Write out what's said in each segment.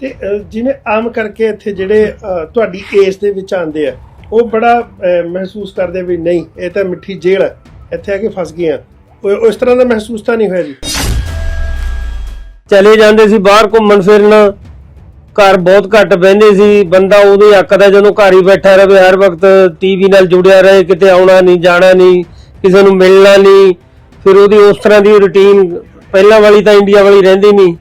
ਤੇ ਜਿਵੇਂ ਆਮ ਕਰਕੇ ਇੱਥੇ ਜਿਹੜੇ ਤੁਹਾਡੀ ਏਜ ਦੇ ਵਿੱਚ ਆਉਂਦੇ ਆ, ਉਹ ਬੜਾ ਮਹਿਸੂਸ ਕਰਦੇ ਵੀ ਨਹੀਂ, ਇਹ ਤਾਂ ਮਿੱਠੀ ਜੇਲ੍ਹ ਹੈ ਇੱਥੇ ਆ ਕੇ ਫਸ ਗਏ ਆ। ਉਹ ਉਸ ਤਰ੍ਹਾਂ ਦਾ ਮਹਿਸੂਸ ਤਾਂ ਨਹੀਂ ਹੋਇਆ ਜੀ? ਚਲੇ ਜਾਂਦੇ ਸੀ ਬਾਹਰ ਘੁੰਮਣ ਫਿਰਨ, ਘਰ ਬਹੁਤ ਘੱਟ ਬਹਿੰਦੇ ਸੀ, ਬੰਦਾ ਉਦੋਂ ਹੀ ਅੱਕਦਾ ਜਦੋਂ ਘਰ ਹੀ ਬੈਠਾ ਰਹੇ, ਹਰ ਵਕਤ ਟੀਵੀ ਨਾਲ ਜੁੜਿਆ ਰਹੇ, ਕਿਤੇ ਆਉਣਾ ਨਹੀਂ, ਜਾਣਾ ਨਹੀਂ, ਕਿਸੇ ਨੂੰ ਮਿਲਣਾ ਨਹੀਂ, ਫਿਰ ਉਹਦੀ ਉਸ ਤਰ੍ਹਾਂ ਦੀ ਰੁਟੀਨ ਪਹਿਲਾਂ ਵਾਲੀ ਤਾਂ ਇੰਡੀਆ ਵਾਲੀ ਰਹਿੰਦੀ ਨਹੀਂ।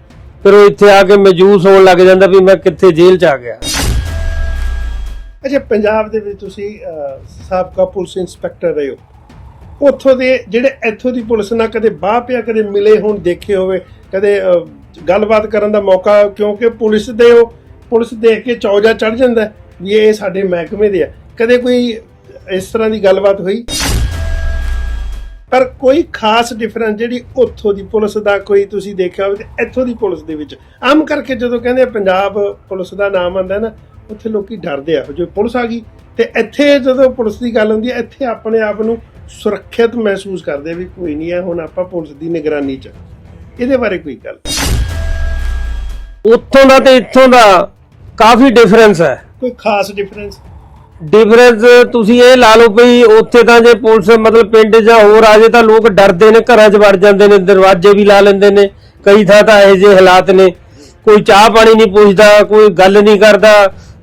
ਫਿਰ ਉਹ ਇੱਥੇ ਆ ਕੇ ਮਹਿਜੂਸ ਹੋਣ ਲੱਗ ਜਾਂਦਾ ਵੀ ਮੈਂ ਕਿੱਥੇ ਜੇਲ੍ਹ 'ਚ ਆ ਗਿਆ। ਅੱਛਾ, ਪੰਜਾਬ ਦੇ ਵਿੱਚ ਤੁਸੀਂ ਸਾਬਕਾ ਪੁਲਿਸ ਇੰਸਪੈਕਟਰ ਰਹੇ ਹੋ। ਉੱਥੋਂ ਦੇ ਜਿਹੜੇ ਇੱਥੋਂ ਦੀ ਪੁਲਿਸ ਨਾਲ ਕਦੇ ਬਾਹ ਪਿਆ, ਕਦੇ ਮਿਲੇ ਹੋਣ ਦੇਖੇ ਹੋਵੇ, ਕਦੇ ਗੱਲਬਾਤ ਕਰਨ ਦਾ ਮੌਕਾ, ਕਿਉਂਕਿ ਪੁਲਿਸ ਦੇ ਉਹ, ਪੁਲਿਸ ਦੇਖ ਕੇ ਚੌਜਾ ਚੜ ਜਾਂਦਾ ਵੀ ਇਹ ਸਾਡੇ ਮਹਿਕਮੇ ਦੇ ਆ। ਕਦੇ ਕੋਈ ਇਸ ਤਰ੍ਹਾਂ ਦੀ ਗੱਲਬਾਤ ਹੋਈ? ਪਰ ਕੋਈ ਖਾਸ ਡਿਫਰੈਂਸ ਜਿਹੜੀ ਉੱਥੋਂ ਦੀ ਪੁਲਿਸ ਦਾ ਕੋਈ ਤੁਸੀਂ ਦੇਖਿਆ ਹੋਵੇ ਤੇ ਇੱਥੋਂ ਦੀ ਪੁਲਿਸ ਦੇ ਵਿੱਚ ਆਮ ਕਰਕੇ ਜਦੋਂ ਕਹਿੰਦੇ ਪੰਜਾਬ ਪੁਲਿਸ ਦਾ ਨਾਮ ਆਉਂਦਾ ਨਾ ਉੱਥੇ ਲੋਕੀ ਡਰਦੇ ਆ ਜੋ ਪੁਲਿਸ ਆ ਗਈ ਤੇ ਇੱਥੇ ਜਦੋਂ ਪੁਲਿਸ ਦੀ ਗੱਲ ਹੁੰਦੀ ਹੈ ਇੱਥੇ ਆਪਣੇ ਆਪ ਨੂੰ ਸੁਰੱਖਿਅਤ ਮਹਿਸੂਸ ਕਰਦੇ ਵੀ ਕੋਈ ਨਹੀਂ ਹੈ ਹੁਣ ਆਪਾਂ ਪੁਲਿਸ ਦੀ ਨਿਗਰਾਨੀ 'ਚ ਇਹਦੇ ਬਾਰੇ ਕੋਈ ਗੱਲ ਉੱਥੋਂ ਦਾ ਤੇ ਇੱਥੋਂ ਦਾ ਕਾਫੀ ਡਿਫਰੈਂਸ ਹੈ। ਕੋਈ ਖਾਸ ਡਿਫਰੈਂਸ ਡਿਫਰੈਂਸ ਤੁਸੀਂ ਇਹ ਲਾ ਲਓ ਵੀ ਉੱਥੇ ਤਾਂ ਜੇ ਪੁਲਿਸ ਮਤਲਬ ਪਿੰਡ ਜਾਂ ਹੋਰ ਆ ਜੇ ਤਾਂ ਲੋਕ ਡਰਦੇ ਨੇ, ਘਰਾਂ 'ਚ ਵੜ ਜਾਂਦੇ ਨੇ, ਦਰਵਾਜ਼ੇ ਵੀ ਲਾ ਲੈਂਦੇ ਨੇ। ਕਈ ਥਾਂ ਤਾਂ ਇਹੋ ਜਿਹੇ ਹਾਲਾਤ ਨੇ। ਕੋਈ ਚਾਹ ਪਾਣੀ ਨਹੀਂ ਪੁੱਛਦਾ, ਕੋਈ ਗੱਲ ਨਹੀਂ ਕਰਦਾ।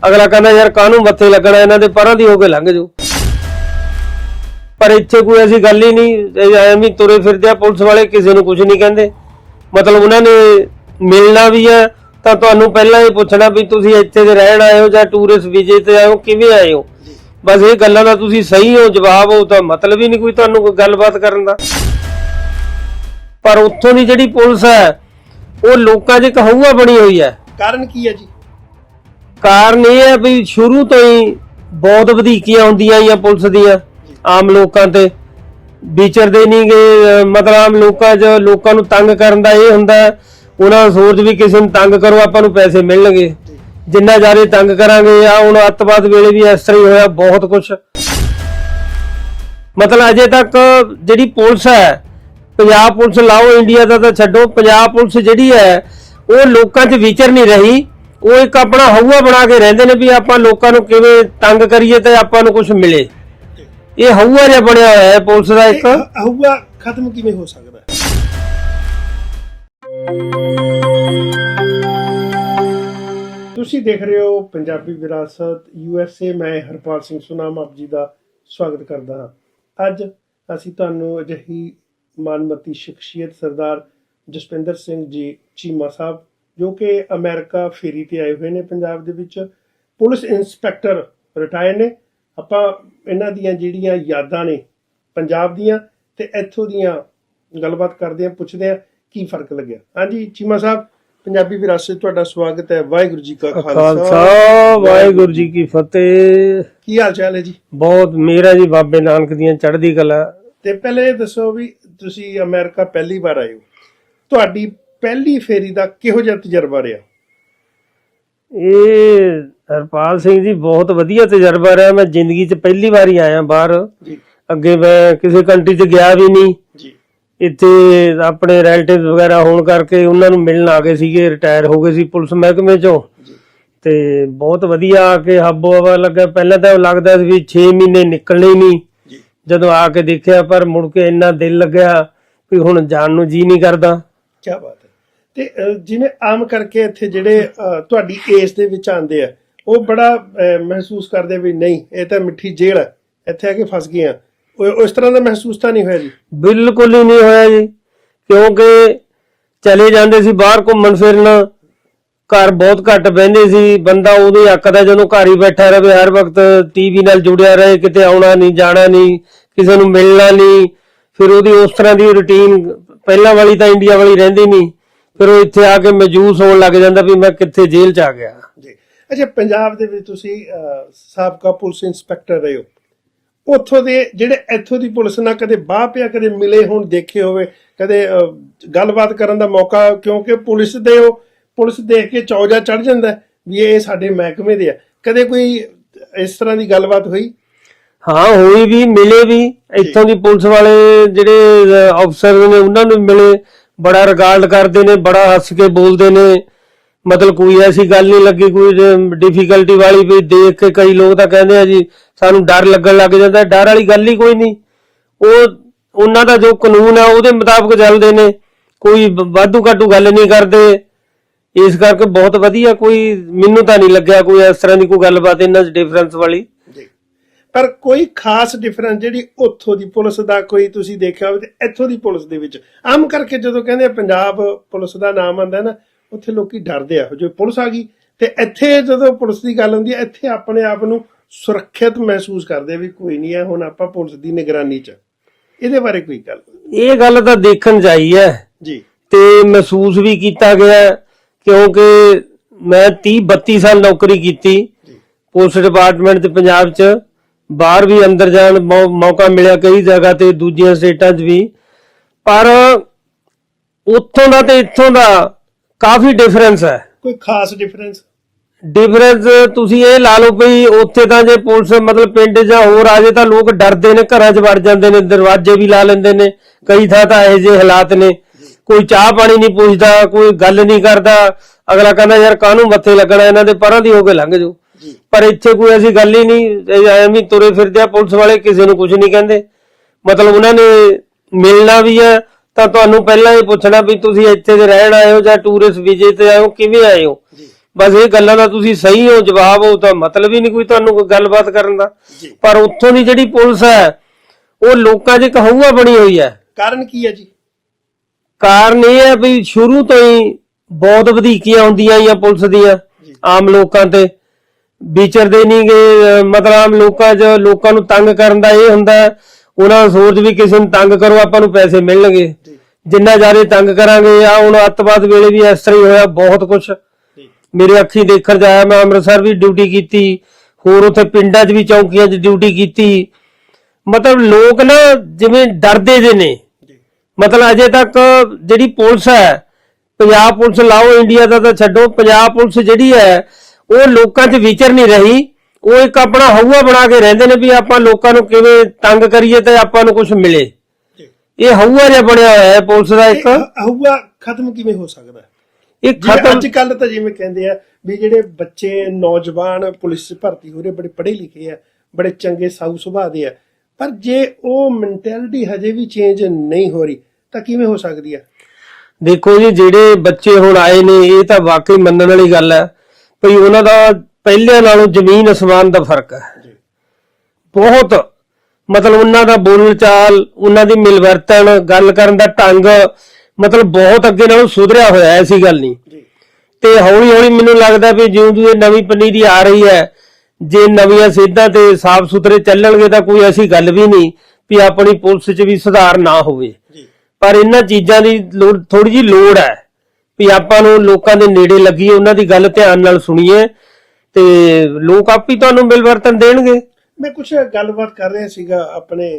ਅਗਲਾ ਕਹਿੰਦਾ, ਯਾਰ ਕਾਹਨੂੰ ਮੱਥੇ ਲੱਗਣਾ ਇਹਨਾਂ ਦੇ? ਪਰਾਂ ਦੀ ਹੋ ਕੇ ਲੰਘ ਜਾਓ। ਪਰ ਇੱਥੇ ਕੋਈ ਐਸੀ ਗੱਲ ਹੀ ਨਹੀਂ। ਐਵੇਂ ਤੁਰੇ ਫਿਰਦੇ ਆ ਪੁਲਿਸ ਵਾਲੇ, ਕਿਸੇ ਨੂੰ ਕੁਝ ਨਹੀਂ ਕਹਿੰਦੇ। ਮਤਲਬ ਉਹਨਾਂ ਨੇ ਮਿਲਣਾ ਵੀ ਹੈ ਤਾਂ ਤੁਹਾਨੂੰ ਪਹਿਲਾਂ ਹੀ ਪੁੱਛਣਾ ਵੀ ਤੁਸੀਂ ਇੱਥੇ ਦੇ ਰਹਿਣ ਆਏ ਹੋ ਜਾਂ ਟੂਰਿਸਟ ਵੀਜ਼ੇ ਤੇ ਆਏ ਹੋ ਕਿਵੇਂ ਆਏ ਹੋ? ਬਸ ਇਹ ਗੱਲਾਂ ਦਾ ਤੁਸੀਂ ਸਹੀ ਹੋ ਜਵਾਬ ਹੋ ਤਾਂ ਮਤਲਬ ਹੀ ਨਹੀਂ ਕੋਈ ਤੁਹਾਨੂੰ ਕੋਈ ਗੱਲਬਾਤ ਕਰਨ ਦਾ। ਪਰ ਉੱਥੋਂ ਦੀ ਜਿਹੜੀ ਪੁਲਿਸ ਹੈ ਉਹ ਲੋਕਾਂ 'ਚ ਕਹੂਆ ਬਣੀ ਹੋਈ ਹੈ। ਕਾਰਨ ਕੀ ਹੈ ਜੀ? ਕਾਰਨ ਇਹ ਹੈ ਵੀ ਸ਼ੁਰੂ ਤੋਂ ਹੀ ਬਹੁਤ ਵਧੀਕੀਆਂ ਹੁੰਦੀਆਂ ਆਈਆਂ ਪੁਲਿਸ ਦੀਆਂ ਆਮ ਲੋਕਾਂ ਤੇ। ਵਿਚਰਦੇ ਨਹੀਂਗੇ ਮਤਲਬ ਆਮ ਲੋਕਾਂ 'ਚ ਲੋਕਾਂ ਨੂੰ ਤੰਗ ਕਰਨ ਦਾ ਇਹ ਹੁੰਦਾ ਹੈ, ਉਹਨਾਂ ਨੂੰ ਸੋਚ ਵੀ ਕਿਸੇ ਨੂੰ ਤੰਗ ਕਰੋ, ਆਪਾਂ ਨੂੰ ਪੈਸੇ ਮਿਲਣਗੇ। ਜਿੰਨਾ ਜ਼ਿਆਦਾ ਤੰਗ ਕਰਾਂਗੇ ਆ ਹੁਣ ਅੱਤਵਾਦ ਵੇਲੇ ਵੀ ਇਸ ਤਰ੍ਹਾਂ ਹੀ ਹੋਇਆ ਬਹੁਤ ਕੁਝ ਮਤਲਬ ਅਜੇ ਤੱਕ ਜਿਹੜੀ ਪੁਲਿਸ ਹੈ, ਪੰਜਾਬ ਪੁਲਿਸ ਲਾਓ ਇੰਡੀਆ ਦਾ ਤਾਂ ਛੱਡੋ, ਪੰਜਾਬ ਪੁਲਿਸ ਜਿਹੜੀ ਹੈ, ਉਹ ਲੋਕਾਂ 'ਚ ਵਿਚਰ ਨਹੀਂ ਰਹੀ। ਉਹ ਇੱਕ ਆਪਣਾ ਹਊਆ ਬਣਾ ਕੇ ਰਹਿੰਦੇ ਨੇ ਵੀ ਆਪਾਂ ਲੋਕਾਂ ਨੂੰ ਕਿਵੇਂ ਤੰਗ ਕਰੀਏ ਤੇ ਆਪਾਂ ਨੂੰ ਕੁਝ ਮਿਲੇ। ਇਹ ਹਊਆ ਜਿਹਾ ਬਣਿਆ ਹੋਇਆ ਹੈ ਪੁਲਿਸ ਦਾ ਇੱਕ। ਹਊਆ ਖਤਮ ਕਿਵੇਂ ਹੋ ਸਕਦਾ? ਤੁਸੀਂ ਦੇਖ ਰਹੇ ਹੋ ਪੰਜਾਬੀ ਵਿਰਾਸਤ ਯੂਐਸਏ ਮੈਂ ਹਰਪਾਲ ਸਿੰਘ ਸੁਨਾਮ ਆਪ ਜੀ ਦਾ ਸਵਾਗਤ ਕਰਦਾ ਹਾਂ। ਅੱਜ ਅਸੀਂ ਤੁਹਾਨੂੰ ਅਜਿਹੀ ਮਾਨਮਤੀ ਸ਼ਖਸੀਅਤ ਸਰਦਾਰ ਜਸਪਿੰਦਰ ਸਿੰਘ ਜੀ ਚੀਮਾ ਸਾਹਿਬ, ਜੋ ਕਿ ਅਮਰੀਕਾ ਫੇਰੀ ਤੇ ਆਏ ਹੋਏ ਨੇ ਪੰਜਾਬ ਦੇ ਵਿੱਚ, ਪੁਲਿਸ ਇੰਸਪੈਕਟਰ ਰਿਟਾਇਰ ਨੇ। ਆਪਾਂ ਇਹਨਾਂ ਦੀਆਂ ਜਿਹੜੀਆਂ ਯਾਦਾਂ ਨੇ ਪੰਜਾਬ ਦੀਆਂ, ਤੇ ਇੱਥੋਂ ਦੀਆਂ ਗੱਲਬਾਤ ਕਰਦੇ ਹਾਂ, ਪੁੱਛਦੇ ਹਾਂ ਕੀ ਫ਼ਰਕ ਲੱਗਿਆ? ਹਾਂਜੀ ਚੀਮਾ ਸਾਹਿਬ ਪੰਜਾਬੀ ਵਿਰਾਸਤ ਤੁਹਾਡਾ ਸਵਾਗਤ ਹੈ। ਵਾਹਿਗੁਰੂ ਜੀ ਕਾ ਖਾਲਸਾ। ਵਾਹਿਗੁਰੂ ਜੀ ਕੀ ਫਤਿਹ। ਕੀ ਹਾਲ ਚਾਲ ਹੈ ਜੀ? ਬਹੁਤ ਮੇਰਾ ਜੀ ਬਾਬੇ ਨਾਨਕ ਦੀਆਂ ਚੜ੍ਹਦੀ ਕਲਾ। ਤੇ ਪਹਿਲੇ ਇਹ ਦੱਸੋ ਵੀ ਤੁਸੀਂ ਅਮਰੀਕਾ ਪਹਿਲੀ ਵਾਰ ਆਏ ਹੋ। ਤੁਹਾਡੀ ਪਹਿਲੀ ਫੇਰੀ ਦਾ ਕਿਹੋ ਜਿਹਾ ਤਜਰਬਾ ਰਿਹਾ? ਇਹ ਹਰਪਾਲ ਸਿੰਘ ਜੀ ਬਹੁਤ ਵਧੀਆ ਤਜਰਬਾ ਰਿਹਾ। ਮੈਂ ਜ਼ਿੰਦਗੀ 'ਚ ਪਹਿਲੀ ਵਾਰ ਹੀ ਆਇਆ ਬਾਹਰ। ਅੱਗੇ ਮੈਂ ਕਿਸੇ ਕੰਟਰੀ 'ਚ ਗਿਆ ਵੀ ਨਹੀਂ। ਜੀ। ਇੱਥੇ ਆਪਣੇ ਰਿਲੇਟਿਵਸ ਵਗੈਰਾ ਹੋਣ ਕਰਕੇ ਉਹਨਾਂ ਨੂੰ ਮਿਲਣ ਆ ਗਏ ਸੀਗੇ ਰਿਟਾਇਰ ਹੋ ਗਏ ਸੀ ਪੁਲਿਸ ਮਹਿਕਮੇ 'ਚੋਂ। ਤੇ ਬਹੁਤ ਵਧੀਆ ਆ ਕੇ ਹੱਬੋ ਹਵਾ ਲੱਗਾ। ਪਹਿਲਾਂ ਤਾਂ ਲੱਗਦਾ ਸੀ ਵੀ 6 ਮਹੀਨੇ ਨਿਕਲਣੇ ਨਹੀਂ। ਜਦੋਂ ਆ ਕੇ ਦੇਖਿਆ ਪਰ ਮੁੜ ਕੇ ਇੰਨਾ ਦਿਲ ਲੱਗਿਆ ਵੀ ਹੁਣ ਜਾਣ ਨੂੰ ਜੀ ਨਹੀਂ ਕਰਦਾ। ਕੀ ਬਾਤ ਹੈ। ਤੇ ਜਿਵੇਂ ਆਮ ਕਰਕੇ ਇੱਥੇ ਜਿਹੜੇ ਤੁਹਾਡੀ ਏਜ ਦੇ ਵਿੱਚ ਆਉਂਦੇ ਆ ਉਹ ਬੜਾ ਮਹਿਸੂਸ ਕਰਦੇ ਵੀ ਨਹੀਂ ਇਹ ਤਾਂ ਮਿੱਠੀ ਜੇਲ੍ਹ ਹੈ। ਇੱਥੇ ਆ ਕੇ ਫਸ ਗਏ ਆ। ਉਹ- ਉਸ ਤਰ੍ਹਾਂ ਦਾ ਮਹਿਸੂਸ ਤਾਂ ਨਹੀਂ ਹੋਇਆ ਜੀ? ਬਿਲਕੁਲ ਹੀ ਨਹੀਂ ਹੋਇਆ ਜੀ। ਕਿਉਂਕਿ ਚਲੇ ਜਾਂਦੇ ਸੀ ਬਾਹਰ ਘੁੰਮਣ ਫਿਰਨ। ਘਰ ਬਹੁਤ ਘੱਟ ਬਹਿੰਦੇ ਸੀ। ਬੰਦਾ ਉਦੋਂ ਹੀ ਅੱਕਦਾ ਜਦੋਂ ਘਰ ਹੀ ਬੈਠਾ ਰਹੇ ਹਰ ਵਕਤ ਟੀਵੀ ਨਾਲ ਜੁੜਿਆ ਰਹੇ ਕਿਤੇ ਆਉਣਾ ਨਹੀਂ ਜਾਣਾ ਨਹੀਂ ਕਿਸੇ ਨੂੰ ਮਿਲਣਾ ਨਹੀਂ। ਫਿਰ ਉਹਦੀ ਉਸ ਤਰ੍ਹਾਂ ਦੀ ਰੁਟੀਨ ਪਹਿਲਾਂ ਵਾਲੀ ਤਾਂ ਇੰਡੀਆ ਵਾਲੀ ਰਹਿੰਦੀ ਨਹੀਂ। ਫਿਰ ਉਹ ਇੱਥੇ ਆ ਕੇ ਮਹਿਜੂਸ ਹੋਣ ਲੱਗ ਜਾਂਦਾ ਵੀ ਮੈਂ ਕਿੱਥੇ ਜੇਲ੍ਹ 'ਚ ਆ ਗਿਆ। ਜੀ। ਅੱਛਾ ਪੰਜਾਬ ਦੇ ਵਿੱਚ ਤੁਸੀਂ ਸਾਬਕਾ ਪੁਲਿਸ ਇੰਸਪੈਕਟਰ ਰਹੇ ਹੋ। ਉੱਥੋਂ ਦੇ ਜਿਹੜੇ ਇੱਥੋਂ ਦੀ ਪੁਲਿਸ ਨਾਲ ਕਦੇ ਬਾਹ ਪਿਆ ਕਦੇ ਮਿਲੇ ਹੋਣ ਦੇਖੇ ਹੋਵੇ ਕਦੇ ਗੱਲਬਾਤ ਕਰਨ ਦਾ ਮੌਕਾ ਕਿਉਂਕਿ ਪੁਲਿਸ ਦੇ ਉਹ ਪੁਲਿਸ ਦੇਖ ਕੇ ਚੌਜਾ ਚੜ ਜਾਂਦਾ ਵੀ ਇਹ ਸਾਡੇ ਮਹਿਕਮੇ ਦੇ ਆ। ਕਦੇ ਕੋਈ ਇਸ ਤਰ੍ਹਾਂ ਦੀ ਗੱਲਬਾਤ ਹੋਈ? ਹਾਂ ਹੋਈ ਵੀ ਮਿਲੇ ਵੀ। ਇੱਥੋਂ ਦੀ ਪੁਲਿਸ ਵਾਲੇ ਜਿਹੜੇ ਅਫਸਰ ਨੇ ਉਹਨਾਂ ਨੂੰ ਮਿਲੇ। ਬੜਾ ਰਿਗਾਰਡ ਕਰਦੇ ਨੇ ਬੜਾ ਹੱਸ ਕੇ ਬੋਲਦੇ ਨੇ। ਮਤਲਬ ਕੋਈ ਐਸੀ ਗੱਲ ਨਹੀਂ ਲੱਗੀ, ਕੋਈ ਡਿਫਿਕਲਟੀ ਵਾਲੀ ਵੀ ਦੇਖ ਕੇ ਕਈ ਲੋਕ ਤਾਂ ਕਹਿੰਦੇ ਆ ਜੀ, ਸਾਨੂੰ ਡਰ ਲੱਗਣ ਲੱਗ ਜਾਂਦਾ, ਡਰ ਵਾਲੀ ਗੱਲ ਹੀ ਕੋਈ ਨਹੀਂ। ਉਹ, ਉਹਨਾਂ ਦਾ ਜੋ ਕਾਨੂੰਨ ਆ, ਉਹਦੇ ਮੁਤਾਬਕ ਚੱਲਦੇ ਨੇ, ਕੋਈ ਵਾਧੂ ਘਾਟੂ ਗੱਲ ਨਹੀਂ ਕਰਦੇ। ਇਸ ਕਰਕੇ ਬਹੁਤ ਵਧੀਆ ਕੋਈ, ਮੈਨੂੰ ਤਾਂ ਨਹੀਂ ਲੱਗਿਆ ਕੋਈ ਇਸ ਤਰ੍ਹਾਂ ਦੀ ਕੋਈ ਗੱਲਬਾਤ ਇਹਨਾਂ 'ਚ ਡਿਫਰੈਂਸ ਵਾਲੀ। ਪਰ ਕੋਈ ਖਾਸ ਡਿਫਰੈਂਸ ਜਿਹੜੀ ਉੱਥੋਂ ਦੀ ਪੁਲਿਸ ਦਾ ਕੋਈ ਤੁਸੀਂ ਦੇਖਿਆ ਹੋਵੇ ਤੇ ਇੱਥੋਂ ਦੀ ਪੁਲਿਸ ਦੇ ਵਿੱਚ, ਆਮ ਕਰਕੇ ਜਦੋਂ ਕਹਿੰਦੇ ਪੰਜਾਬ ਪੁਲਿਸ ਦਾ ਨਾਮ ਆਉਂਦਾ ਨਾ ਉੱਥੇ ਲੋਕੀ ਡਰਦੇ ਆ। ਜੋ ਪੁਲਿਸ ਆ ਗਈ ਤੇ ਇੱਥੇ ਜਦੋਂ ਪੁਲਿਸ ਦੀ ਗੱਲ ਹੁੰਦੀ ਹੈ ਇੱਥੇ ਆਪਣੇ ਆਪ ਨੂੰ ਸੁਰੱਖਿਅਤ ਮਹਿਸੂਸ ਕਰਦੇ ਆ ਵੀ ਕੋਈ ਨਹੀਂ ਹੈ ਹੁਣ ਆਪਾਂ ਪੁਲਿਸ ਦੀ ਨਿਗਰਾਨੀ 'ਚ ਇਹਦੇ ਬਾਰੇ ਕੋਈ ਗੱਲ ਇਹ ਗੱਲ ਤਾਂ ਦੇਖਣ ਜਾਈ ਹੈ। ਜੀ। ਤੇ ਮਹਿਸੂਸ ਵੀ ਕੀਤਾ ਗਿਆ ਕਿਉਂਕਿ ਮੈਂ 30 32 ਸਾਲ ਨੌਕਰੀ ਕੀਤੀ। ਪੁਲਿਸ ਡਿਪਾਰਟਮੈਂਟ ਤੇ ਪੰਜਾਬ 'ਚ ਬਾਹਰ ਵੀ ਅੰਦਰ ਜਾਣ ਮੌਕਾ ਮਿਲਿਆ ਕਈ ਜਗ੍ਹਾ ਤੇ ਦੂਜੀਆਂ ਸਟੇਟਾਂ 'ਚ ਵੀ। ਪਰ ਉੱਥੋਂ ਦਾ ਤੇ ਇੱਥੋਂ ਦਾ ਕਾਫੀ ਡਿਫਰੈਂਸ ਹੈ। ਕੋਈ ਖਾਸ ਡਿਫਰੈਂਸ ਡਿਫਰੈਂਸ ਤੁਸੀਂ ਇਹ ਲਾ ਲਓ ਵੀ ਉੱਥੇ ਤਾਂ ਜੇ ਪੁਲਿਸ ਮਤਲਬ ਪਿੰਡ ਜਾਂ ਹੋਰ ਆ ਜੇ ਤਾਂ ਲੋਕ ਡਰਦੇ ਨੇ ਘਰਾਂ 'ਚ ਵੜ ਜਾਂਦੇ ਨੇ ਦਰਵਾਜ਼ੇ ਵੀ ਲਾ ਲੈਂਦੇ ਨੇ। ਕਈ ਥਾਂ ਤਾਂ ਇਹੋ ਜਿਹੇ ਹਾਲਾਤ ਨੇ। ਕੋਈ ਚਾਹ ਪਾਣੀ ਨਹੀਂ ਪੁੱਛਦਾ ਕੋਈ ਗੱਲ ਨਹੀਂ ਕਰਦਾ। ਅਗਲਾ ਕਹਿੰਦਾ ਯਾਰ ਕਾਹਨੂੰ ਮੱਥੇ ਲੱਗਣਾ ਇਹਨਾਂ ਦੇ ਪਰਾਂ ਦੀ ਹੋ ਕੇ ਲੰਘ ਜਾਓ। ਜੀ। ਪਰ ਇੱਥੇ ਕੋਈ ਐਸੀ ਗੱਲ ਹੀ ਨਹੀਂ ਐਵੇਂ ਹੀ ਤੁਰੇ ਫਿਰਦੇ ਆ ਪੁਲਿਸ ਵਾਲੇ ਕਿਸੇ ਨੂੰ ਕੁਝ ਨਹੀਂ ਕਹਿੰਦੇ। ਮਤਲਬ ਉਹਨਾਂ ਨੇ ਮਿਲਣਾ ਵੀ ਹੈ ਤਾਂ ਤੁਹਾਨੂੰ ਪਹਿਲਾਂ ਹੀ ਪੁੱਛਣਾ ਵੀ ਤੁਸੀਂ ਇੱਥੇ ਦੇ ਰਹਿਣ ਆਏ ਹੋ ਜਾਂ ਟੂਰਿਸਟ ਵੀਜ਼ੇ ਤੇ ਆਏ ਹੋ ਕਿਵੇਂ ਆਏ ਹੋ? ਜੀ। ਬਸ ਇਹ ਗੱਲਾਂ ਦਾ ਤੁਸੀਂ ਸਹੀ ਹੋ ਜਵਾਬ ਹੋ ਤਾਂ ਮਤਲਬ ਹੀ ਨਹੀਂ ਕੋਈ ਤੁਹਾਨੂੰ ਕੋਈ ਗੱਲਬਾਤ ਕਰਨ ਦਾ। ਜੀ। ਪਰ ਉੱਥੋਂ ਦੀ ਜਿਹੜੀ ਪੁਲਿਸ ਹੈ ਉਹ ਲੋਕਾਂ 'ਚ ਇੱਕ ਹਊਆ ਬਣੀ ਹੋਈ ਹੈ। ਕਾਰਨ ਕੀ ਹੈ ਜੀ? ਕਾਰਨ ਇਹ ਹੈ ਵੀ ਸ਼ੁਰੂ ਤੋਂ ਹੀ ਬਹੁਤ ਵਧੀਕੀਆਂ ਹੁੰਦੀਆਂ ਆਈਆਂ ਪੁਲਿਸ ਦੀਆਂ ਜੀ। ਆਮ ਲੋਕਾਂ ਤੇ। ਵਿਚਰਦੇ ਨਹੀਂ ਗਏ ਮਤਲਬ ਆਮ ਲੋਕਾਂ 'ਚ ਲੋਕਾਂ ਨੂੰ ਤੰਗ ਕਰਨ ਦਾ ਇਹ ਹੁੰਦਾ ਹੈ, ਉਹਨਾਂ ਸੋਚ ਵੀ ਕਿਸੇ ਨੂੰ ਤੰਗ ਕਰੋ ਆਪਾਂ ਨੂੰ ਪੈਸੇ ਮਿਲਣਗੇ। ਜਿੰਨਾ ਜ਼ਿਆਦਾ ਤੰਗ ਕਰਾਂਗੇ ਆ ਹੁਣ ਅੱਤਵਾਦ ਵੇਲੇ ਵੀ ਇਸ ਤਰ੍ਹਾਂ ਹੀ ਹੋਇਆ ਬਹੁਤ ਕੁਝ ਮੇਰੇ ਅੱਖੀਂ ਦੇਖਣ ਜਾਇਆ ਮੈਂ ਅੰਮ੍ਰਿਤਸਰ ਵੀ ਡਿਊਟੀ ਕੀਤੀ। ਹੋਰ ਉੱਥੇ ਪਿੰਡਾਂ 'ਚ ਵੀ ਚੌਕੀਆਂ 'ਚ ਡਿਊਟੀ ਕੀਤੀ। ਮਤਲਬ ਲੋਕ ਨਾ ਜਿਵੇਂ ਡਰਦੇ ਜੇ ਨੇ। ਮਤਲਬ ਅਜੇ ਤੱਕ ਜਿਹੜੀ ਪੁਲਿਸ ਹੈ ਪੰਜਾਬ ਪੁਲਿਸ ਲਾਓ ਇੰਡੀਆ ਦਾ ਤਾਂ ਛੱਡੋ ਪੰਜਾਬ ਪੁਲਿਸ ਜਿਹੜੀ ਹੈ ਉਹ ਲੋਕਾਂ 'ਚ ਵਿਚਰ ਨਹੀਂ ਰਹੀ। ਉਹ ਇੱਕ ਆਪਣਾ ਹਊਆ ਬਣਾ ਕੇ ਰਹਿੰਦੇ ਨੇ ਵੀ ਆਪਾਂ ਲੋਕਾਂ ਨੂੰ ਕਿਵੇਂ ਤੰਗ ਕਰੀਏ ਤੇ ਆਪਾਂ ਨੂੰ ਕੁਝ ਮਿਲੇ। ਇਹ ਹਊਆ ਜਿਹਾ ਬਣਿਆ ਹੋਇਆ ਹੈ ਪੁਲਿਸ ਦਾ ਇੱਕ। ਹਊਆ ਖਤਮ ਕਿਵੇਂ ਹੋ ਸਕਦਾ ਹੈ? ਇਹ ਖਤਮ ਅੱਜ ਕੱਲ ਤਾਂ ਜਿਵੇਂ ਕਹਿੰਦੇ ਆ ਵੀ ਜਿਹੜੇ ਬੱਚੇ ਨੌਜਵਾਨ ਪੁਲਿਸ ਭਰਤੀ ਹੋ ਰਹੇ ਬੜੇ ਪੜ੍ਹੇ ਲਿਖੇ ਆ ਬੜੇ ਚੰਗੇ ਸਾਊ ਸੁਭਾਅ ਦੇ ਆ ਪਰ ਜੇ ਉਹ ਮੈਂਟੈਲਿਟੀ ਹਜੇ ਵੀ ਚੇਂਜ ਨਹੀਂ ਹੋ ਰਹੀ ਤਾਂ ਕਿਵੇਂ ਹੋ ਸਕਦੀ ਆ? ਦੇਖੋ ਜੀ ਜਿਹੜੇ ਬੱਚੇ ਹੁਣ ਆਏ ਨੇ ਇਹ ਤਾਂ ਵਾਕਈ ਮੰਨਣ ਵਾਲੀ ਗੱਲ ਹੈ। ਭਈ ਉਹਨਾਂ ਦਾ ਪਹਿਲਿਆਂ ਨਾਲੋਂ ਜ਼ਮੀਨ ਅਸਮਾਨ ਦਾ ਫ਼ਰਕ ਹੈ। ਬਹੁਤ ਮਤਲਬ ਉਹਨਾਂ ਦਾ ਬੋਲਣ ਚਾਲ ਉਹਨਾਂ ਦੀ ਮਿਲਵਰਤਨ ਗੱਲ ਕਰਨ ਦਾ ਢੰਗ ਮਤਲਬ ਬਹੁਤ ਅੱਗੇ ਨਾਲੋਂ ਸੁਧਰਿਆ ਹੋਇਆ ਐਸੀ ਗੱਲ ਨਹੀਂ। ਤੇ ਹੌਲੀ ਹੌਲੀ ਮੈਨੂੰ ਲੱਗਦਾ ਵੀ ਜਿਉਂ ਜਿਉਂ ਇਹ ਨਵੀਂ ਪਨੀਰੀ ਆ ਰਹੀ ਹੈ ਜੇ ਨਵੀਆਂ ਸਿੱਧਾਂ ਤੇ ਸਾਫ਼ ਸੁਥਰੇ ਚੱਲਣਗੇ ਤਾਂ ਕੋਈ ਐਸੀ ਗੱਲ ਵੀ ਨਹੀਂ ਵੀ ਆਪਣੀ ਪੁਲਿਸ 'ਚ ਵੀ ਸੁਧਾਰ ਨਾ ਹੋਵੇ। ਪਰ ਇਹਨਾਂ ਚੀਜ਼ਾਂ ਦੀ ਲੋੜ ਥੋੜੀ ਜੀ ਲੋੜ ਹੈ ਵੀ ਆਪਾਂ ਨੂੰ ਲੋਕਾਂ ਦੇ ਨੇੜੇ ਲੱਗੀਏ ਉਹਨਾਂ ਦੀ ਗੱਲ ਧਿਆਨ ਨਾਲ ਸੁਣੀਏ। ਤੇ ਲੋਕ ਆਪੀ ਤੁਹਾਨੂੰ ਮਿਲਵਰਤਨ ਦੇਣਗੇ। ਮੈਂ ਕੁਝ ਗੱਲਬਾਤ ਕਰ ਰਿਹਾ ਸੀਗਾ ਆਪਣੇ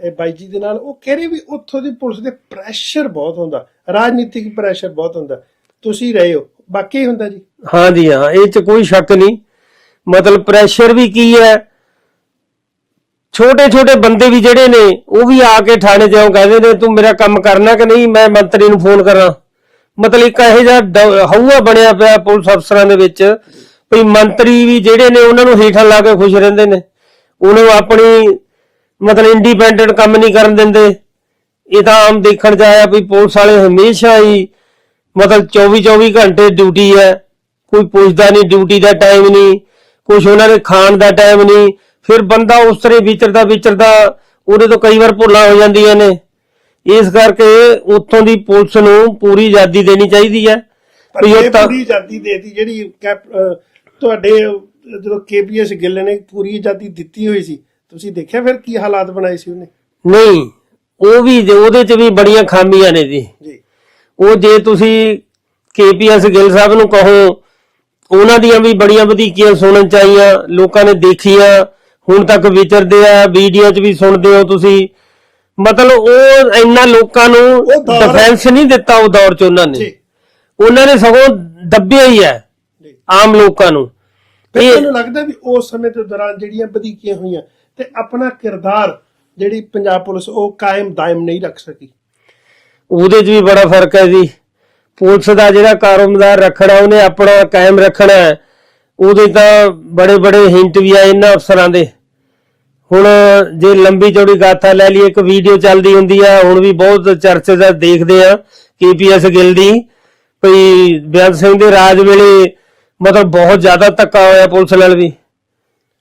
ਇਹ ਬਾਈ ਜੀ ਦੇ ਨਾਲ ਉਹ ਕਹਿ ਰਹੇ ਵੀ ਉੱਥੋਂ ਦੀ ਪੁਲਿਸ ਦੇ ਪ੍ਰੈਸ਼ਰ ਬਹੁਤ ਹੁੰਦਾ ਰਾਜਨੀਤਿਕ ਪ੍ਰੈਸ਼ਰ ਬਹੁਤ ਹੁੰਦਾ। ਤੁਸੀਂ ਰਹੇ ਹੋ ਬਾਕੀ ਹੁੰਦਾ ਜੀ? ਹਾਂ ਜੀ ਹਾਂ ਇਹ ਚ ਕੋਈ ਸ਼ੱਕ ਨਹੀਂ। ਮਤਲਬ ਪ੍ਰੈਸ਼ਰ ਵੀ ਕੀ ਹੈ? ਛੋਟੇ ਛੋਟੇ ਬੰਦੇ ਵੀ ਜਿਹੜੇ ਨੇ ਉਹ ਵੀ ਆ ਕੇ ਥਾਣੇ ਜਾਉ ਕਹਿੰਦੇ ਨੇ ਤੂੰ ਮੇਰਾ ਕੰਮ ਕਰਨਾ ਕਿ ਨਹੀਂ? ਮੈਂ ਮੰਤਰੀ ਨੂੰ ਫੋਨ ਕਰਾਂ। ਮਤਲਬ ਇੱਕ ਇਹੋ ਜਿਹਾ ਹਊਆ ਬਣਿਆ ਪਿਆ ਪੁਲਿਸ ਅਫਸਰਾਂ ਦੇ ਵਿੱਚ। ਵੀ ਮੰਤਰੀ ਵੀ ਜਿਹੜੇ ਨੇ ਉਹਨਾਂ ਨੂੰ ਹੇਠਾਂ ਲਾ ਕੇ ਖੁਸ਼ ਰਹਿੰਦੇ ਨੇ। ਉਹਨਾਂ ਨੂੰ ਆਪਣੀ ਮਤਲਬ ਇੰਡੀਪੈਂਡੈਂਟ ਕੰਮ ਨਹੀਂ ਕਰਨ ਦਿੰਦੇ। ਇਹ ਤਾਂ ਆਮ ਦੇਖਣ ਚ ਆਇਆ ਵੀ ਪੁਲਿਸ ਵਾਲੇ ਹਮੇਸ਼ਾ ਹੀ ਮਤਲਬ 24 24 ਘੰਟੇ ਡਿਊਟੀ ਹੈ। ਕੋਈ ਪੁੱਛਦਾ ਨਹੀਂ ਡਿਊਟੀ ਦਾ ਟਾਈਮ ਨਹੀਂ। ਕੁਝ ਉਹਨਾਂ ਦੇ ਖਾਣ ਦਾ ਟਾਈਮ ਨਹੀਂ। ਫਿਰ ਬੰਦਾ ਉਸ ਤਰ੍ਹਾਂ ਵਿਚਰਦਾ ਵਿਚਰਦਾ ਉਹਦੇ ਤੋਂ ਕਈ ਵਾਰ ਭੁੱਲਾਂ ਹੋ ਜਾਂਦੀਆਂ ਨੇ। ਇਸ ਕਰਕੇ ਉੱਥੋਂ ਦੀ ਪੁਲਿਸ ਨੂੰ ਪੂਰੀ ਆਜ਼ਾਦੀ ਦੇਣੀ ਚਾਹੀਦੀ ਹੈ। ਪਰ ਵੀ ਇਹ ਪੂਰੀ ਆਜ਼ਾਦੀ ਦੇਤੀ ਜਿਹੜੀ ਤੁਹਾਡੇ ਜਦੋਂ ਕੇਪੀਐਸ ਗਿੱਲ ਨੇ ਪੂਰੀ ਆਜ਼ਾਦੀ ਦਿੱਤੀ ਹੋਈ ਸੀ ਤੁਸੀਂ ਦੇਖਿਆ ਫਿਰ ਕੀ ਹਾਲਾਤ ਬਣਾਏ ਸੀ ਉਹਨੇ? ਨਹੀਂ ਉਹ ਵੀ ਜੇ ਉਹਦੇ ਚ ਵੀ ਬੜੀਆਂ ਖਾਮੀਆਂ ਨੇ ਜੀ। ਜੀ। ਉਹ ਜੇ ਤੁਸੀਂ ਕੇਪੀਐਸ ਗਿੱਲ ਸਾਹਿਬ ਨੂੰ ਕਹੋ ਉਹਨਾਂ ਦੀਆਂ ਵੀ ਬੜੀਆਂ ਵਧੀਕੀਆਂ ਸੁਣਨ ਚਾਹੀਆਂ ਲੋਕਾਂ ਨੇ ਦੇਖੀਆਂ ਹੁਣ ਤੱਕ ਵਿਚਰਦੇ ਆ ਵੀਡੀਓ 'ਚ ਵੀ ਸੁਣਦੇ ਹੋ ਤੁਸੀਂ। ਮਤਲਬ ਉਹ ਇੰਨਾ ਲੋਕਾਂ ਨੂੰ ਡਿਫੈਂਸ ਨਹੀਂ ਦਿੱਤਾ ਉਹ ਦੌਰ 'ਚ ਉਹਨਾਂ ਨੇ। ਉਹਨਾਂ ਨੇ ਸਗੋਂ ਦੱਬਿਆ ਹੀ ਹੈ। ਆਮ ਲੋਕਾਂ ਨੂੰ। ਇਹ ਤੁਹਾਨੂੰ ਲੱਗਦਾ ਵੀ ਉਸ ਸਮੇਂ ਦੇ ਦੌਰਾਨ ਜਿਹੜੀਆਂ ਵਧੀਕੀਆਂ ਹੋਈਆਂ ਤੇ ਆਪਣਾ ਕਿਰਦਾਰ ਜਿਹੜੀ ਪੰਜਾਬ ਪੁਲਿਸ ਉਹ ਕਾਇਮ ਦਾਇਮ ਨਹੀਂ ਰੱਖ ਸਕੀ। ਉਹਦੇ 'ਚ ਵੀ ਬੜਾ ਫ਼ਰਕ ਹੈ ਜੀ। ਪੁਲਿਸ ਦਾ ਜਿਹੜਾ ਕਾਰੋਬਾਰ ਰੱਖਣਾ ਉਹਨੇ ਆਪਣਾ ਕਾਇਮ ਰੱਖਣਾ ਹੈ, ਉਹਦੇ ਤਾਂ ਬੜੇ ਬੜੇ ਹਿੰਟ ਵੀ ਆ ਇਹਨਾਂ ਅਫਸਰਾਂ ਦੇ। ਹੁਣ ਜੇ ਲੰਬੀ ਚੌੜੀ ਗਾਥਾ ਲੈ ਲਈ ਇੱਕ ਵੀਡੀਓ ਚੱਲਦੀ ਹੁੰਦੀ ਆ ਹੁਣ ਵੀ ਬਹੁਤ ਚਰਚੇ ਦਾ ਦੇਖਦੇ ਆ ਕੇਪੀਐਸ ਗਿੱਲ ਦੀ। ਭਈ ਬੇਅੰਤ ਸਿੰਘ ਦੇ ਰਾਜ ਵੇਲੇ ਮਤਲਬ ਬਹੁਤ ਜ਼ਿਆਦਾ ਧੱਕਾ ਹੋਇਆ ਪੁਲਿਸ ਨਾਲ ਵੀ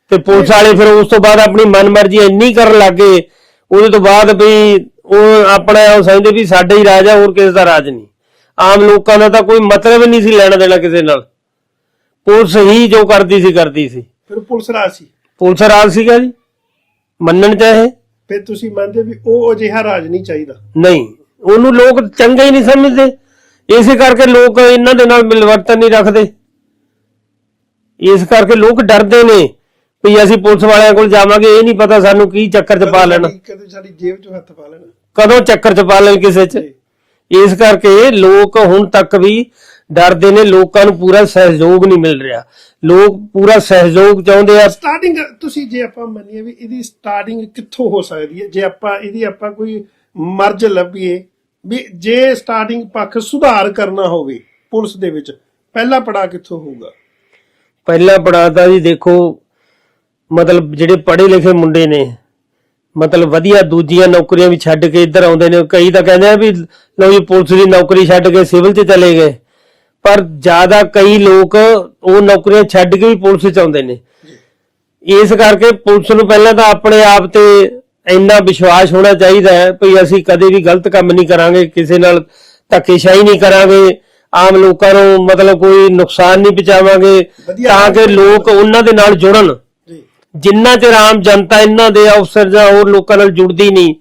ਤੇ ਪੁਲਿਸ ਵਾਲੇ ਫਿਰ ਉਸ ਤੋਂ ਬਾਅਦ ਆਪਣੀ ਮਨਮਰਜ਼ੀ ਇੰਨੀ ਕਰਨ ਲੱਗੇ ਉਹਦੇ ਤੋਂ ਬਾਅਦ ਵੀ ਉਹ ਆਪਣਾ ਉਹ ਸਮਝਦੇ ਵੀ ਸਾਡਾ ਹੀ ਰਾਜ ਆ ਹੋਰ ਕਿਸੇ ਦਾ ਰਾਜ ਨਹੀਂ। ਆਮ ਲੋਕਾਂ ਦਾ ਤਾਂ ਕੋਈ ਮਤਲਬ ਨਹੀਂ ਸੀ ਲੈਣਾ ਦੇਣਾ ਕਿਸੇ ਨਾਲ। ਪੁਲਿਸ ਹੀ ਜੋ ਕਰਦੀ ਸੀ ਕਰਦੀ ਸੀ। ਫਿਰ ਪੁਲਿਸ ਰਾਜ ਸੀ? ਪੁਲਿਸ ਰਾਜ ਸੀਗਾ ਜੀ। ਮੰਨਣ ਚਾਹੇ ਫਿਰ ਤੁਸੀਂ ਮੰਨਦੇ ਵੀ ਉਹ ਅਜਿਹਾ ਰਾਜ ਨਹੀਂ ਚਾਹੀਦਾ? ਨਹੀਂ ਉਹਨੂੰ ਲੋਕ ਚੰਗਾ ਹੀ ਨਹੀਂ ਸਮਝਦੇ। ਇਸੇ ਕਰਕੇ ਲੋਕ ਇਹਨਾਂ ਦੇ ਨਾਲ ਮਿਲਵਰਤਨ ਨਹੀਂ ਰੱਖਦੇ। ਇਸ ਕਰਕੇ ਲੋਕ ਡਰਦੇ ਨੇ ਵੀ ਅਸੀਂ ਪੁਲਿਸ ਵਾਲਿਆਂ ਕੋਲ ਜਾਵਾਂਗੇ ਇਹ ਨਹੀਂ ਪਤਾ ਸਾਨੂੰ ਕੀ ਚੱਕਰ 'ਚ ਪਾ ਲੈਣਾ। ਕਦੇ ਕਦੇ ਸਾਡੀ ਜੇਬ 'ਚ ਹੱਥ ਪਾ ਲੈਣਾ। ਕਦੋਂ ਚੱਕਰ 'ਚ ਪਾ ਲੈਣ ਕਿਸੇ 'ਚ? ਇਸ ਕਰਕੇ ਲੋਕ ਹੁਣ ਤੱਕ ਵੀ ਡਰਦੇ ਨੇ ਲੋਕਾਂ ਨੂੰ ਪੂਰਾ ਸਹਿਯੋਗ ਨਹੀਂ ਮਿਲ ਰਿਹਾ। ਲੋਕ ਪੂਰਾ ਸਹਿਯੋਗ ਚਾਹੁੰਦੇ ਆ। ਸਟਾਰਟਿੰਗ ਤੁਸੀਂ ਜੇ ਆਪਾਂ ਮੰਨੀਏ ਵੀ ਇਹਦੀ ਸਟਾਰਟਿੰਗ ਕਿੱਥੋਂ ਹੋ ਸਕਦੀ ਹੈ ਜੇ ਆਪਾਂ ਇਹਦੀ ਆਪਾਂ ਕੋਈ ਮਰਜ਼ ਲੱਭੀਏ ਵੀ ਜੇ ਸਟਾਰਟਿੰਗ ਪੱਖ ਸੁਧਾਰ ਕਰਨਾ ਹੋਵੇ ਪੁਲਿਸ ਦੇ ਵਿੱਚ ਪਹਿਲਾ ਪੜਾ ਕਿੱਥੋਂ ਹੋਊਗਾ? ਪਹਿਲਾ ਪੜਾਅ ਤਾਂ ਜੀ ਦੇਖੋ, ਮਤਲਬ ਜਿਹੜੇ ਪੜ੍ਹੇ ਲਿਖੇ ਮੁੰਡੇ ਨੇ, ਮਤਲਬ ਵਧੀਆ ਦੂਜੀਆਂ ਨੌਕਰੀਆਂ ਵੀ ਛੱਡ ਕੇ ਇੱਧਰ ਆਉਂਦੇ ਨੇ, ਕਈ ਤਾਂ ਕਹਿੰਦੇ ਆ ਵੀ ਲਓ ਜੀ ਪੁਲਿਸ ਦੀ ਨੌਕਰੀ ਛੱਡ ਕੇ ਸਿਵਲ 'ਚ ਚਲੇ ਗਏ, ਪਰ ਜ਼ਿਆਦਾ ਕਈ ਲੋਕ ਉਹ ਨੌਕਰੀਆਂ ਛੱਡ ਕੇ ਵੀ ਪੁਲਿਸ 'ਚ ਆਉਂਦੇ ਨੇ। ਇਸ ਕਰਕੇ ਪੁਲਿਸ ਨੂੰ ਪਹਿਲਾਂ ਤਾਂ ਆਪਣੇ ਆਪ ਤੇ ਇੰਨਾ ਵਿਸ਼ਵਾਸ ਹੋਣਾ ਚਾਹੀਦਾ ਹੈ ਵੀ ਅਸੀਂ ਕਦੇ ਵੀ ਗਲਤ ਕੰਮ ਨਹੀਂ ਕਰਾਂਗੇ, ਕਿਸੇ ਨਾਲ ਧੱਕੇਸ਼ਾਹੀ ਨਹੀਂ ਕਰਾਂਗੇ ਆਮ ਲੋਕਾਂ ਨੂੰ ਮਤਲਬ ਕੋਈ ਨੁਕਸਾਨ ਨਹੀਂ ਪਹੁੰਚਾਵਾਂਗੇ ਤਾਂ ਕਿ ਲੋਕ ਉਹਨਾਂ ਦੇ ਨਾਲ ਜੁੜਨ। ਜਿੰਨਾ ਚਿਰ ਆਮ ਜਨਤਾ ਇਹਨਾਂ ਦੇ ਅਫਸਰ ਜਾਂ ਹੋਰ ਲੋਕਾਂ ਨਾਲ ਜੁੜਦੀ ਨਹੀਂ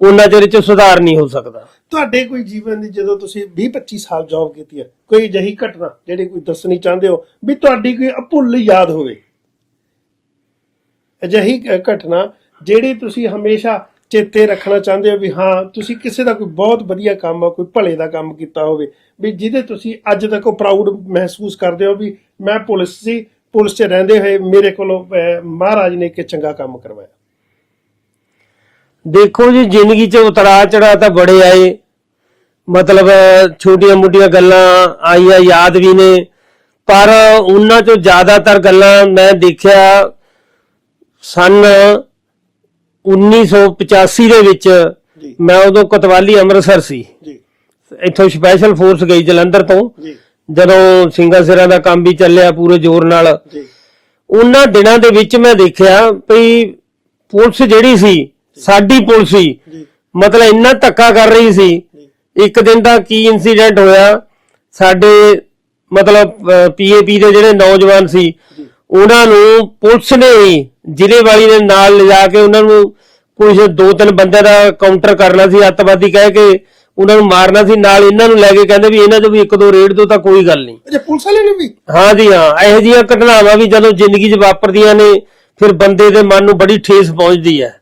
ਉਹਨਾਂ ਚਿਰ 'ਚ ਸੁਧਾਰ ਨਹੀਂ ਹੋ ਸਕਦਾ। ਤੁਹਾਡੇ ਕੋਈ ਜੀਵਨ ਦੀ ਜਦੋਂ ਤੁਸੀਂ 20 25 ਸਾਲ ਜੌਬ ਕੀਤੀ ਹੈ ਕੋਈ ਅਜਿਹੀ ਘਟਨਾ ਜਿਹੜੀ ਕੋਈ ਦੱਸਣੀ ਚਾਹੁੰਦੇ ਹੋ ਵੀ ਤੁਹਾਡੀ ਕੋਈ ਅਭੁੱਲ ਯਾਦ ਹੋਵੇ? ਅਜਿਹੀ ਘਟਨਾ ਜਿਹੜੀ ਤੁਸੀਂ ਹਮੇਸ਼ਾ ਚੇਤੇ ਰੱਖਣਾ ਚਾਹੁੰਦੇ ਹੋ ਵੀ ਹਾਂ ਤੁਸੀਂ ਕਿਸੇ ਦਾ ਕੋਈ ਬਹੁਤ ਵਧੀਆ ਕੰਮ ਆ ਕੋਈ ਭਲੇ ਦਾ ਕੰਮ ਕੀਤਾ ਹੋਵੇ ਵੀ ਜਿਹਦੇ ਤੁਸੀਂ ਅੱਜ ਤੱਕ ਉਹ ਪ੍ਰਾਊਡ ਮਹਿਸੂਸ ਕਰਦੇ ਹੋ ਵੀ ਮੈਂ ਪੁਲਿਸ ਸੀ ਪੁਲਿਸ 'ਚ ਰਹਿੰਦੇ ਹੋਏ ਮੇਰੇ ਕੋਲੋਂ ਮਹਾਰਾਜ ਨੇ ਇੱਕ ਚੰਗਾ ਕੰਮ ਕਰਵਾਇਆ। ਦੇਖੋ ਜੀ ਜ਼ਿੰਦਗੀ 'ਚ ਉਤਰਾ ਚੜਾ ਤਾਂ ਬੜੇ ਆਏ। ਮਤਲਬ ਛੋਟੀਆਂ ਮੋਟੀਆਂ ਗੱਲਾਂ ਆਈਆਂ ਯਾਦ ਵੀ ਨੇ। ਪਰ ਉਹਨਾਂ 'ਚੋਂ ਜ਼ਿਆਦਾਤਰ ਗੱਲਾਂ ਮੈਂ ਦੇਖਿਆ ਸਨ 1985 ਦੇ ਵਿੱਚ ਮੈਂ ਉਦੋਂ ਕਤਵਾਲੀ ਅੰਮ੍ਰਿਤਸਰ ਸੀ। ਜੀ। ਇੱਥੋਂ ਸਪੈਸ਼ਲ ਫੋਰਸ ਗਈ ਜਲੰਧਰ ਤੋਂ ਜੀ। ਜਦੋਂ ਸਿੰਘਾ ਸਿਰਾਂ ਦਾ ਕੰਮ ਵੀ ਚੱਲਿਆ ਪੂਰੇ ਜ਼ੋਰ ਨਾਲ। ਜੀ। ਉਹਨਾਂ ਦਿਨਾਂ ਦੇ ਵਿੱਚ ਮੈਂ ਦੇਖਿਆ ਵੀ ਪੁਲਿਸ ਜਿਹੜੀ ਸੀ ਸਾਡੀ ਪੁਲਿਸ ਸੀ। ਮਤਲਬ ਇੰਨਾ ਧੱਕਾ ਕਰ ਰਹੀ ਸੀ। ਇੱਕ ਦਿਨ ਦਾ ਕੀ ਇਨਸੀਡੈਂਟ ਹੋਇਆ ਸਾਡੇ ਮਤਲਬ ਪੀਏਪੀ ਦੇ ਜਿਹੜੇ ਨੌਜਵਾਨ ਸੀ ਉਹਨਾਂ ਨੂੰ ਪੁਲਿਸ ਨੇ ਜ਼ਿਲ੍ਹੇ ਵਾਲੀ ਦੇ ਨਾਲ ਲਿਜਾ ਕੇ ਉਹਨਾਂ ਨੂੰ ਕੁਝ ਦੋ ਤਿੰਨ ਬੰਦਿਆਂ ਦਾ ਕਾਊਂਟਰ ਕਰਨਾ ਸੀ ਅੱਤਵਾਦੀ ਕਹਿ ਕੇ ਉਹਨਾਂ ਨੂੰ ਮਾਰਨਾ ਸੀ ਨਾਲ ਇਹਨਾਂ ਨੂੰ ਲੈ ਕੇ ਕਹਿੰਦੇ ਵੀ ਇਹਨਾਂ 'ਚੋਂ ਵੀ ਇੱਕ ਦੋ ਰੇਡ ਦੋ ਤਾਂ ਕੋਈ ਗੱਲ ਨਹੀਂ। ਅੱਛਾ ਪੁਲਿਸ ਵਾਲੇ ਨੇ ਵੀ? ਹਾਂ ਜੀ ਹਾਂ। ਇਹੋ ਜਿਹੀਆਂ ਘਟਨਾਵਾਂ ਵੀ ਜਦੋਂ ਜ਼ਿੰਦਗੀ 'ਚ ਵਾਪਰਦੀਆਂ ਨੇ ਫਿਰ ਬੰਦੇ ਦੇ ਮਨ ਨੂੰ ਬੜੀ ਠੇਸ ਪਹੁੰਚਦੀ ਹੈ।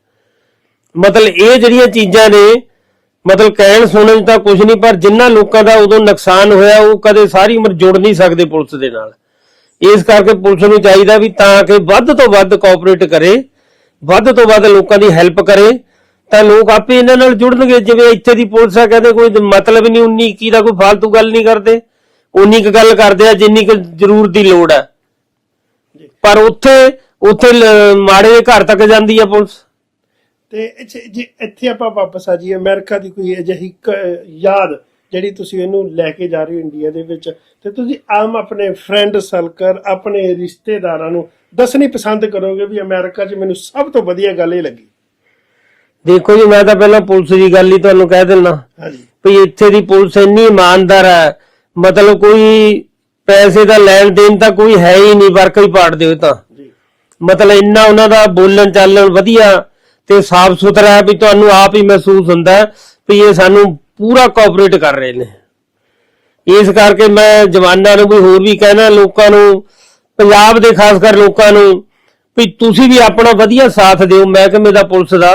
ਮਤਲਬ ਇਹ ਜਿਹੜੀਆਂ ਚੀਜ਼ਾਂ ਨੇ ਮਤਲਬ ਕਹਿਣ ਸੁਣਨ 'ਚ ਤਾਂ ਕੁਝ ਨਹੀਂ ਪਰ ਜਿੰਨਾ ਲੋਕਾਂ ਦਾ ਉਦੋਂ ਨੁਕਸਾਨ ਹੋਇਆ ਉਹ ਕਦੇ ਸਾਰੀ ਉਮਰ ਜੁੜ ਨਹੀਂ ਸਕਦੇ ਪੁਲਿਸ ਦੇ ਨਾਲ। ਇਸ ਕਰਕੇ ਪੁਲਿਸ ਨੂੰ ਚਾਹੀਦਾ ਵੀ ਤਾਂ ਕਿ ਵੱਧ ਤੋਂ ਵੱਧ ਕੋਆਪਰੇਟ ਕਰੇ ਵੱਧ ਤੋਂ ਵੱਧ ਲੋਕਾਂ ਦੀ ਹੈਲਪ ਕਰੇ ਤਾਂ ਲੋਕ ਆਪੇ ਇਹਨਾਂ ਨਾਲ ਜੁੜਨਗੇ ਜਿਵੇਂ ਇੱਥੇ ਦੀ ਪੁਲਿਸ ਆ ਕਹਿੰਦੇ ਕੋਈ ਮਤਲਬ ਨਹੀਂ 19 21 ਦਾ ਕੋਈ ਫालतू ਗੱਲ ਨਹੀਂ ਕਰਦੇ। ਉਨੀ ਕੁ ਗੱਲ ਕਰਦੇ ਆ ਜਿੰਨੀ ਕੁ ਜ਼ਰੂਰ ਦੀ ਲੋੜ ਹੈ ਪਰ ਉੱਥੇ ਉੱਥੇ ਮਾੜੇ ਘਰ ਤੱਕ ਜਾਂਦੀ ਆ ਪੁਲਿਸ। ਤੇ ਇੱਥੇ- ਜੇ ਇੱਥੇ ਆਪਾਂ ਵਾਪਸ ਆ ਜੀ ਅਮਰੀਕਾ ਦੀ ਕੋਈ ਅਜਿਹੀ ਯਾਦ ਜਿਹੜੀ ਤੁਸੀਂ ਇਹਨੂੰ ਲੈ ਕੇ ਜਾ ਰਹੇ ਹੋ ਇੰਡੀਆ ਦੇ ਵਿੱਚ ਤੇ ਤੁਸੀਂ ਆਮ ਆਪਣੇ ਫਰੈਂਡ ਸਰਕਲ ਆਪਣੇ ਰਿਸ਼ਤੇਦਾਰਾਂ ਨੂੰ ਦੱਸਣੀ ਪਸੰਦ ਕਰੋਗੇ ਵੀ ਅਮਰੀਕਾ 'ਚ ਮੈਨੂੰ ਸਭ ਤੋਂ ਵਧੀਆ ਗੱਲ ਇਹ ਲੱਗੀ। ਦੇਖੋ ਜੀ ਮੈਂ ਤਾਂ ਪਹਿਲਾਂ ਪੁਲਿਸ ਦੀ ਗੱਲ ਹੀ ਤੁਹਾਨੂੰ ਕਹਿ ਦਿੰਦਾ। ਹਾਂਜੀ। ਵੀ ਇੱਥੇ ਦੀ ਪੁਲਿਸ ਇੰਨੀ ਇਮਾਨਦਾਰ ਹੈ ਮਤਲਬ ਕੋਈ ਪੈਸੇ ਦਾ ਲੈਣ ਦੇਣ ਤਾਂ ਕੋਈ ਹੈ ਹੀ ਨਹੀਂ ਵਰਕ ਹੀ ਪਾੜ ਦਿਓ ਤਾਂ। ਜੀ। ਮਤਲਬ ਇੰਨਾ ਉਹਨਾਂ ਦਾ ਬੋਲਣ ਚਾਲਣ ਵਧੀਆ ਤੇ ਸਾਫ਼ ਸੁਥਰਾ ਹੈ ਵੀ ਤੁਹਾਨੂੰ ਆਪ ਹੀ ਮਹਿਸੂਸ ਹੁੰਦਾ ਹੈ ਵੀ ਇਹ ਸਾਨੂੰ ਪੂਰਾ ਕੋਆਪਰੇਟ ਕਰ ਰਹੇ ਨੇ। ਇਸ ਕਰਕੇ ਮੈਂ ਜਵਾਨਾਂ ਨੂੰ ਵੀ ਹੋਰ ਵੀ ਕਹਿਣਾ ਲੋਕਾਂ ਨੂੰ ਪੰਜਾਬ ਦੇ ਖਾਸ ਕਰ ਲੋਕਾਂ ਨੂੰ ਵੀ ਤੁਸੀਂ ਵੀ ਆਪਣਾ ਵਧੀਆ ਸਾਥ ਦਿਓ ਮਹਿਕਮੇ ਦਾ ਪੁਲਿਸ ਦਾ।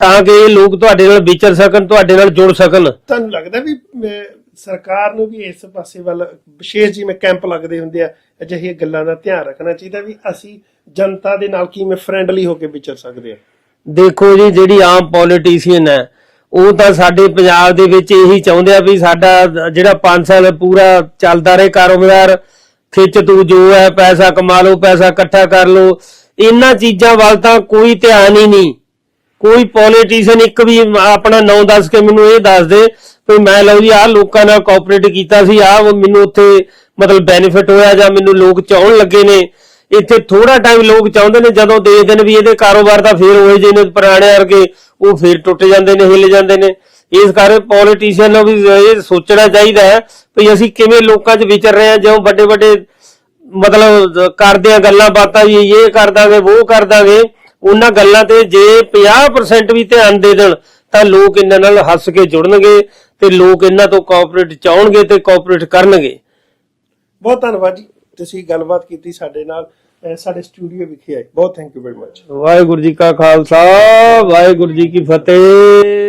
ਤਾਂ ਕਿ ਇਹ ਲੋਕ ਤੁਹਾਡੇ ਨਾਲ ਵਿਚਰ ਸਕਣ ਤੁਹਾਡੇ ਨਾਲ ਜੁੜ ਸਕਣ। ਤੁਹਾਨੂੰ ਲੱਗਦਾ ਵੀ ਅਹ, ਸਰਕਾਰ ਨੂੰ ਵੀ ਇਸ ਪਾਸੇ ਵੱਲ ਵਿਸ਼ੇਸ਼ ਜਿਵੇਂ ਕੈਂਪ ਲੱਗਦੇ ਹੁੰਦੇ ਆ ਅਜਿਹੀਆਂ ਗੱਲਾਂ ਦਾ ਧਿਆਨ ਰੱਖਣਾ ਚਾਹੀਦਾ ਵੀ ਅਸੀਂ ਜਨਤਾ ਦੇ ਨਾਲ ਕਿਵੇਂ ਫਰੈਂਡਲੀ ਹੋ ਕੇ ਵਿਚਰ ਸਕਦੇ ਆ? ਦੇਖੋ ਜੀ ਜਿਹੜੀ ਆਮ ਪੋਲੀਟੀਸ਼ੀਅਨ ਹੈ ਉਹ ਤਾਂ ਸਾਡੇ ਪੰਜਾਬ ਦੇ ਵਿੱਚ ਇਹੀ ਚਾਹੁੰਦੇ ਆ ਵੀ ਸਾਡਾ ਜਿਹੜਾ 5 ਸਾਲ ਪੂਰਾ ਚੱਲਦਾ ਰਹੇ ਕਾਰੋਬਾਰ ਖਿੱਚ ਤੂੰ ਜੋ ਹੈ ਪੈਸਾ ਕਮਾ ਲਓ ਪੈਸਾ ਇਕੱਠਾ ਕਰ ਲਓ। ਇਹਨਾਂ ਚੀਜ਼ਾਂ ਵੱਲ ਤਾਂ ਕੋਈ ਧਿਆਨ ਹੀ ਨਹੀਂ। ਕੋਈ ਪੋਲੀਟੀਸ਼ੀਅਨ ਇੱਕ ਵੀ ਆਪਣਾ ਨਾਂ ਦੱਸ ਕੇ ਮੈਨੂੰ ਇਹ ਦੱਸ ਦੇ ਵੀ ਮੈਂ ਲਓ ਜੀ, ਆਹ ਲੋਕਾਂ ਨਾਲ ਕੋਆਪਰੇਟ ਕੀਤਾ ਸੀ, ਆਹ ਮੈਨੂੰ ਉੱਥੇ ਮਤਲਬ ਬੈਨੀਫਿਟ ਹੋਇਆ ਜਾਂ ਮੈਨੂੰ ਲੋਕ ਚਾਹਣ ਲੱਗੇ ਨੇ। ਇੱਥੇ ਥੋੜਾ ਟਾਈਮ ਲੋਕ ਚਾਹੁੰਦੇ ਨੇ, ਜਦੋਂ ਦੇਖਦੇ ਨੇ ਵੀ ਇਹਦੇ ਕਾਰੋਬਾਰ ਤਾਂ ਫੇਰ ਹੋਏ ਜੇ ਨੇ, ਪੁਰਾਣੇ ਵਰਗੇ, ਉਹ ਫੇਰ ਟੁੱਟ ਜਾਂਦੇ ਨੇ, ਹਿੱਲ ਜਾਂਦੇ ਨੇ। ਇਸ ਕਰਕੇ ਪੋਲੀਟੀਸ਼ੀਅਨ ਨੂੰ ਵੀ ਇਹ ਸੋਚਣਾ ਚਾਹੀਦਾ ਹੈ ਵੀ ਅਸੀਂ ਕਿਵੇਂ ਲੋਕਾਂ 'ਚ ਵਿਚਰ ਰਹੇ ਹਾਂ, ਜਿਉਂ ਵੱਡੇ ਵੱਡੇ ਮਤਲਬ ਕਰਦੇ ਆ ਗੱਲਾਂ ਬਾਤਾਂ ਵੀ ਇਹ ਕਰ ਦਾਂਗੇ, ਉਹ ਕਰ ਦਾਂਗੇ। ਉਹਨਾਂ ਗੱਲਾਂ ਤੇ ਜੇ 50% ਵੀ ਧਿਆਨ ਦੇ ਦੇਣ ਤਾਂ ਲੋਕ ਇਹਨਾਂ ਨਾਲ ਹੱਸ ਕੇ ਜੁੜਨਗੇ ਤੇ ਲੋਕ ਇਹਨਾਂ ਤੋਂ ਕੋਆਪਰੇਟ ਚਾਹਣਗੇ ਤੇ ਕੋਆਪਰੇਟ ਕਰਨਗੇ। ਬਹੁਤ ਧੰਨਵਾਦ ਜੀ। ਤੁਸੀਂ ਗੱਲਬਾਤ ਕੀਤੀ ਸਾਡੇ ਨਾਲ ਸਾਡੇ ਸਟੂਡੀਓ ਵਿਖੇ ਆਏ। ਬਹੁਤ thank you very much Waheguru ji ਕਾ ਖਾਲਸਾ ਵਾਹਿਗੁਰੂ ਜੀ ਕੀ ਫਤਿਹ।